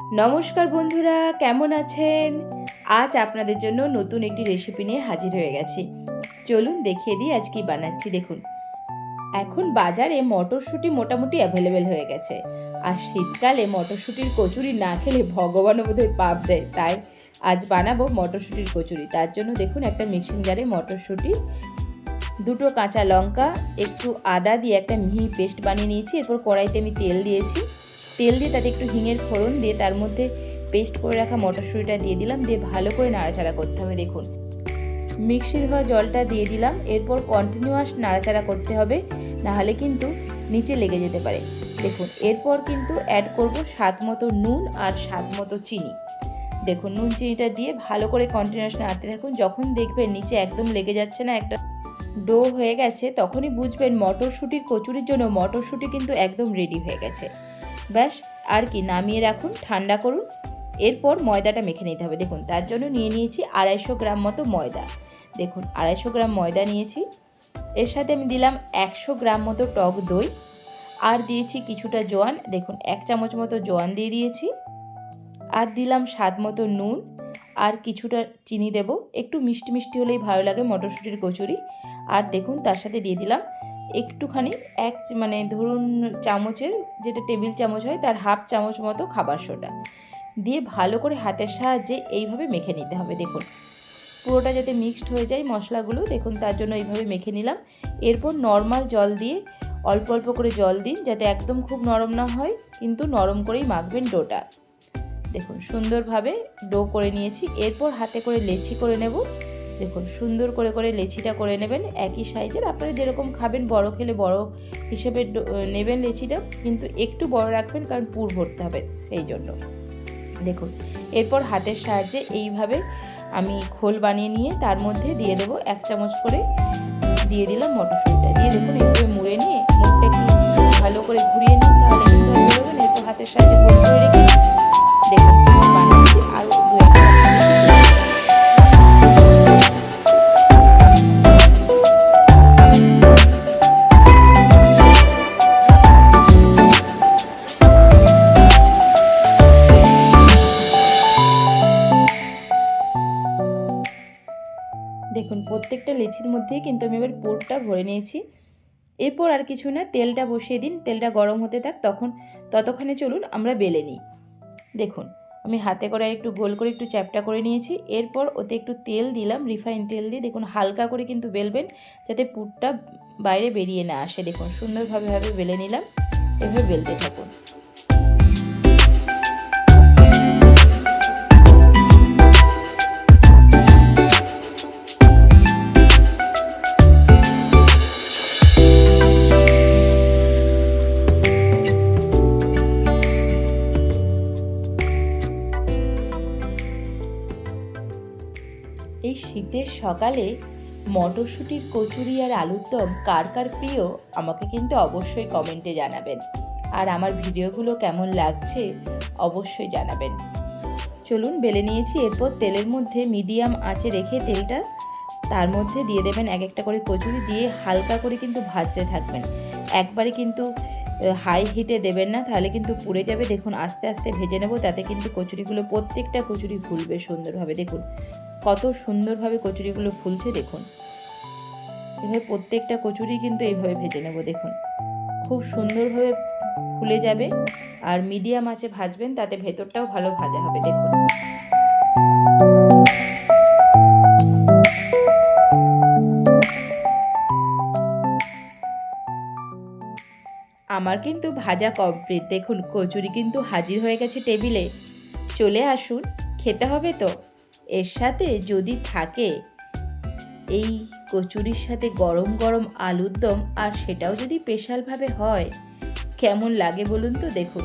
নমস্কার বন্ধুরা, কেমন আছেন? আজ আপনাদের জন্য নতুন একটি রেসিপি নিয়ে হাজির হয়ে গেছি। চলুন দেখিয়ে দিই আজ কি বানাচ্ছি, দেখুন। এখন বাজারে মটরশুঁটি মোটামুটি অ্যাভেলেবেল হয়ে গেছে। আর শীতকালে মটরশুঁটির কচুরি না খেলে ভগবানও বোধহয় পাপ দেয়। তাই আজ বানাবো মটরশুঁটির কচুরি। তার জন্য দেখুন একটা মিক্সিং জারে মটরশুঁটি, দুটো কাঁচা লঙ্কা, একটু আদা দিয়ে একটা মিহি পেস্ট বানিয়ে নিয়েছি। এরপর কড়াইতে আমি তেল দিয়েছি। তেল দিয়ে তাতে একটু হিঙের ফোড়ন দিয়ে তার মধ্যে পেস্ট করে রাখা মটরশুঁটিটা দিয়ে দিলাম, দিয়ে ভালো করে নাড়াচাড়া করতে হবে, দেখুন। মিক্সির হওয়া জলটা দিয়ে দিলাম, এরপর কন্টিনিউয়াস নাড়াচাড়া করতে হবে নাহলে কিন্তু নিচে লেগে যেতে পারে। দেখুন, এরপর কিন্তু অ্যাড করব স্বাদ মতো নুন আর স্বাদ মতো চিনি। দেখুন, নুন চিনিটা দিয়ে ভালো করে কন্টিনিউয়াস নাড়তে থাকুন, যখন দেখবেন নিচে একদম লেগে যাচ্ছে না, একটা ডো হয়ে গেছে, তখনই বুঝবেন মটরশুঁটির কচুরির জন্য মটরশুঁটি কিন্তু একদম রেডি হয়ে গেছে। ব্যাস, আর কি, নামিয়ে রাখুন, ঠান্ডা করুন। এরপর ময়দাটা মেখে নিতে হবে। দেখুন, তার জন্য নিয়ে নিয়েছি আড়াইশো গ্রাম মতো ময়দা। দেখুন, আড়াইশো গ্রাম ময়দা নিয়েছি। এর সাথে আমি দিলাম একশো গ্রাম মতো টক দই। আর দিয়েছি কিছুটা জোয়ান। দেখুন, এক চামচ মতো জোয়ান দিয়ে দিয়েছি। আর দিলাম স্বাদ মতো নুন। আর কিছুটা চিনি দেব। একটু মিষ্টি মিষ্টি হলেই ভালো লাগে মটরশুঁটির কচুরি। আর দেখুন, তার সাথে দিয়ে দিলাম একটুখানি এক মানে ধরুন চামচের যেটা টেবিল চামচ হয় তার হাফ চামচ মতো খাবার সোডা দিয়ে ভালো করে হাতের সাহায্যে এইভাবে মেখে নিতে হবে। দেখুন, পুরোটা যাতে মিক্সড হয়ে যায় মশলাগুলো, দেখুন তার জন্য এইভাবে মেখে নিলাম। এরপর নর্মাল জল দিয়ে, অল্প অল্প করে জল দিন যাতে একদম খুব নরম না হয়, কিন্তু নরম করেই মাখবেন ডোটা। দেখুন, সুন্দরভাবে ডো করে নিয়েছি। এরপর হাতে করে লেচি করে নেব। দেখুন, সুন্দর করে করে লেচিটা করে নেবেন, একই সাইজের। আপনারা যেরকম খাবেন, বড় খেলে বড় হিসেবে নেবেন লেচিটা, কিন্তু একটু বড় রাখবেন, কারণ পুর ভরতে হবে সেই জন্য। দেখুন, এরপর হাতের সাহায্যে এইভাবে আমি খোল বানিয়ে নিয়ে তার মধ্যে দিয়ে দেবো এক চামচ করে দিয়ে দিলাম মটরশুঁটিটা। দিয়ে দেখুন, এইভাবে মুড়ে নিয়ে মুখটা একটু ভালো করে ঘুরিয়ে নিন, তাহলে কিন্তু হাতের সাহায্যে রেখে দেখুন, প্রত্যেকটা লেচির মধ্যেই কিন্তু আমি এবার পুরটা ভরে নিয়েছি। এরপর আর কিছু না, তেলটা বসিয়ে দিন, তেলটা গরম হতে থাক, তখন ততক্ষণে চলুন আমরা বেলে নিই। দেখুন, আমি হাতে করে একটু গোল করে একটু চ্যাপটা করে নিয়েছি। এরপর ওতে একটু তেল দিলাম, রিফাইন তেল দিয়ে দেখুন, হালকা করে কিন্তু বেলবেন, যাতে পুরটা বাইরে বেরিয়ে না আসে। দেখুন, সুন্দরভাবে ভাবে বেলে নিলাম, এভাবে বেলতে থাকুন। এই শীতের সকালে মটরশুঁটির কচুরি আর আলুর দম কার কার প্রিয়, আমাকে কিন্তু অবশ্যই কমেন্টে জানাবেন। আর আমার ভিডিওগুলো কেমন লাগছে, অবশ্যই জানাবেন। চলুন, বেলে নিয়েছি। এরপর তেলের মধ্যে মিডিয়াম আঁচে রেখে তেলটা তার মধ্যে দিয়ে দেবেন এক একটা করে কচুরি দিয়ে হালকা করে কিন্তু ভাজতে থাকবেন। একবারে কিন্তু হাই হিটে দেবেন না, তাহলে কিন্তু পুড়ে যাবে। দেখুন, আস্তে আস্তে ভেজে নেব, তাতে কিন্তু কচুরিগুলো প্রত্যেকটা কচুরি ফুলবে সুন্দরভাবে। দেখুন কত সুন্দরভাবে কচুরিগুলো ফুলছে, দেখুন। এভাবে প্রত্যেকটা কচুরি কিন্তু এইভাবে ভেজে নেব, দেখুন। খুব সুন্দরভাবে ফুলে যাবে আর মিডিয়াম আঁচে ভাজবেন, তাতে ভেতরটাও ভালো ভাজা হবে, দেখুন। আমার কিন্তু ভাজা কমপ্লিট, দেখুন, কচুরি কিন্তু হাজির হয়ে গেছে টেবিলে। চলে আসুন, খেতে হবে তো? এর সাথে যদি থাকে, এই কচুরির সাথে গরম গরম আলুর দম আর সেটাও যদি স্পেশালভাবে হয়, কেমন লাগে বলুন তো? দেখুন,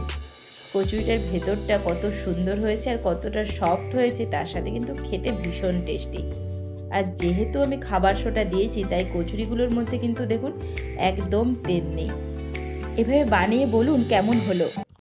কচুরিটার ভেতরটা কত সুন্দর হয়েছে আর কতটা সফট হয়েছে, তার সাথে কিন্তু খেতে ভীষণ টেস্টি আর যেহেতু আমি খাবার সোটা দিয়েছি, তাই কচুরিগুলোর মধ্যে কিন্তু দেখুন একদম তেল নেই। এভাবে বানিয়ে বলুন কেমন হলো?